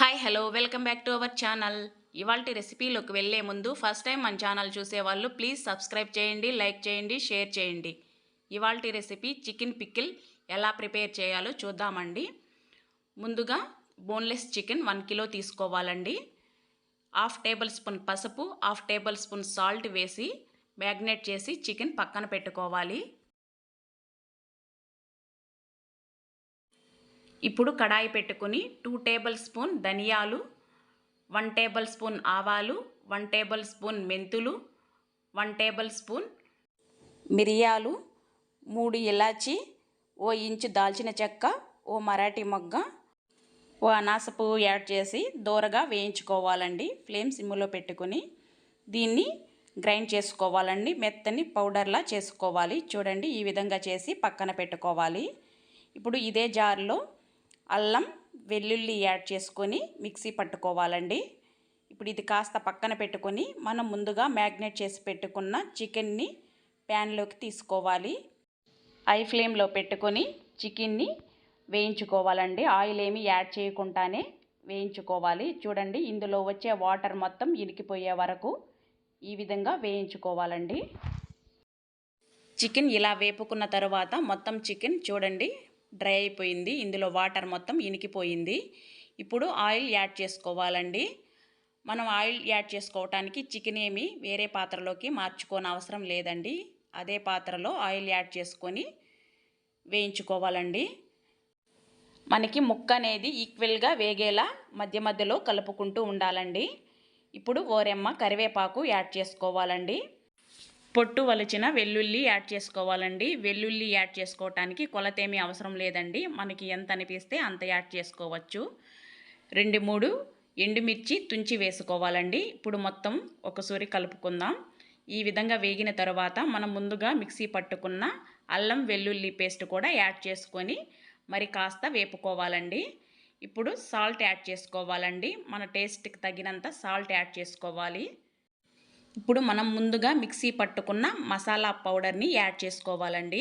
Hi hello welcome back to our channel ఇవాళ రెసిపీలోకి వెళ్ళే ముందు ఫస్ట్ టైం మన ఛానల్ చూసేవాళ్ళు ప్లీజ్ సబ్స్క్రైబ్ చేయండి లైక్ చేయండి షేర్ చేయండి. ఇవాళ రెసిపీ చికెన్ పికిల్ ఎలా ప్రిపేర్ చేయాలో చూద్దామండి. ముందుగా బోన్లెస్ చికెన్ వన్ కిలో తీసుకోవాలండి. హాఫ్ టేబుల్ స్పూన్ పసుపు హాఫ్ టేబుల్ స్పూన్ సాల్ట్ వేసి మ్యాగ్నేట్ చేసి చికెన్ పక్కన పెట్టుకోవాలి. ఇప్పుడు కడాయి పెట్టుకుని టూ టేబుల్ స్పూన్ ధనియాలు వన్ టేబుల్ స్పూన్ ఆవాలు వన్ టేబుల్ స్పూన్ మెంతులు వన్ టేబుల్ స్పూన్ మిరియాలు మూడు ఇలాచి ఓ ఇంచు దాల్చిన చెక్క ఓ మరాఠీ మొగ్గ ఓ అనాస పువ్వు యాడ్ చేసి దూరగా వేయించుకోవాలండి. ఫ్లేమ్ సిమ్లో పెట్టుకుని దీన్ని గ్రైండ్ చేసుకోవాలండి. మెత్తని పౌడర్లా చేసుకోవాలి. చూడండి ఈ విధంగా చేసి పక్కన పెట్టుకోవాలి. ఇప్పుడు ఇదే జార్లో అల్లం వెల్లుల్లి యాడ్ చేసుకొని మిక్సీ పట్టుకోవాలండి. ఇప్పుడు ఇది కాస్త పక్కన పెట్టుకొని మనం ముందుగా మ్యాగ్నేట్ చేసి పెట్టుకున్న చికెన్ని ప్యాన్లోకి తీసుకోవాలి. ఐ ఫ్లేమ్లో పెట్టుకొని చికెన్ని వేయించుకోవాలండి. ఆయిల్ ఏమి యాడ్ చేయకుండానే వేయించుకోవాలి. చూడండి ఇందులో వచ్చే వాటర్ మొత్తం ఇనికిపోయే వరకు ఈ విధంగా వేయించుకోవాలండి. చికెన్ ఇలా వేపుకున్న తర్వాత మొత్తం చికెన్ చూడండి డ్రై అయిపోయింది. ఇందులో వాటర్ మొత్తం ఇనికిపోయింది. ఇప్పుడు ఆయిల్ యాడ్ చేసుకోవాలండి. మనం ఆయిల్ యాడ్ చేసుకోవటానికి చికెన్ ఏమి వేరే పాత్రలోకి మార్చుకోని అవసరం లేదండి. అదే పాత్రలో ఆయిల్ యాడ్ చేసుకొని వేయించుకోవాలండి. మనకి ముక్క అనేది ఈక్వల్గా వేగేలా మధ్య మధ్యలో కలుపుకుంటూ ఉండాలండి. ఇప్పుడు ఓరెమ్మ కరివేపాకు యాడ్ చేసుకోవాలండి. పొట్టు వలిచిన వెల్లుల్లి యాడ్ చేసుకోవాలండి. వెల్లుల్లి యాడ్ చేసుకోవటానికి కొలతేమీ అవసరం లేదండి. మనకి ఎంత అనిపిస్తే అంత యాడ్ చేసుకోవచ్చు. రెండు మూడు ఎండుమిర్చి తుంచి వేసుకోవాలండి. ఇప్పుడు మొత్తం ఒకసారి కలుపుకుందాం. ఈ విధంగా వేగిన తర్వాత మనం ముందుగా మిక్సీ పట్టుకున్న అల్లం వెల్లుల్లి పేస్ట్ కూడా యాడ్ చేసుకొని మరి కాస్త వేపుకోవాలండి. ఇప్పుడు సాల్ట్ యాడ్ చేసుకోవాలండి. మన టేస్ట్కి తగినంత సాల్ట్ యాడ్ చేసుకోవాలి. ఇప్పుడు మనం ముందుగా మిక్సీ పట్టుకున్న మసాలా పౌడర్ని యాడ్ చేసుకోవాలండి.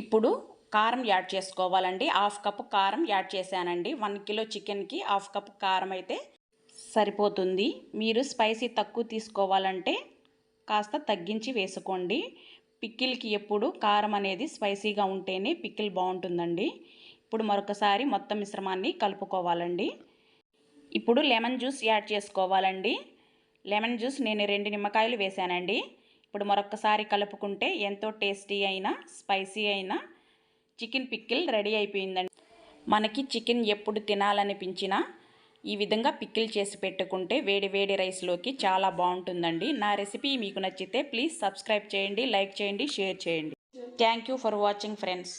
ఇప్పుడు కారం యాడ్ చేసుకోవాలండి. హాఫ్ కప్ కారం యాడ్ చేశానండి. వన్ కిలో చికెన్కి హాఫ్ కప్ కారం అయితే సరిపోతుంది. మీరు స్పైసీ తక్కువ తీసుకోవాలంటే కాస్త తగ్గించి వేసుకోండి. పిక్కిల్కి ఎప్పుడు కారం అనేది స్పైసీగా ఉంటేనే పిక్కిల్ బాగుంటుందండి. ఇప్పుడు మరొకసారి మొత్తం మిశ్రమాన్ని కలుపుకోవాలండి. ఇప్పుడు లెమన్ జ్యూస్ యాడ్ చేసుకోవాలండి. లెమన్ జ్యూస్ నేను రెండు నిమ్మకాయలు వేసానండి ఇప్పుడు మరొకసారి కలుపుకుంటే ఎంతో టేస్టీ అయిన స్పైసీ అయిన చికెన్ పిక్కిల్ రెడీ అయిపోయిందండి. మనకి చికెన్ ఎప్పుడు తినాలనిపించినా ఈ విధంగా పిక్కిల్ చేసి పెట్టుకుంటే వేడి వేడి రైస్లోకి చాలా బాగుంటుందండి. నా రెసిపీ మీకు నచ్చితే ప్లీజ్ సబ్స్క్రైబ్ చేయండి లైక్ చేయండి షేర్ చేయండి. Thank for watching friends.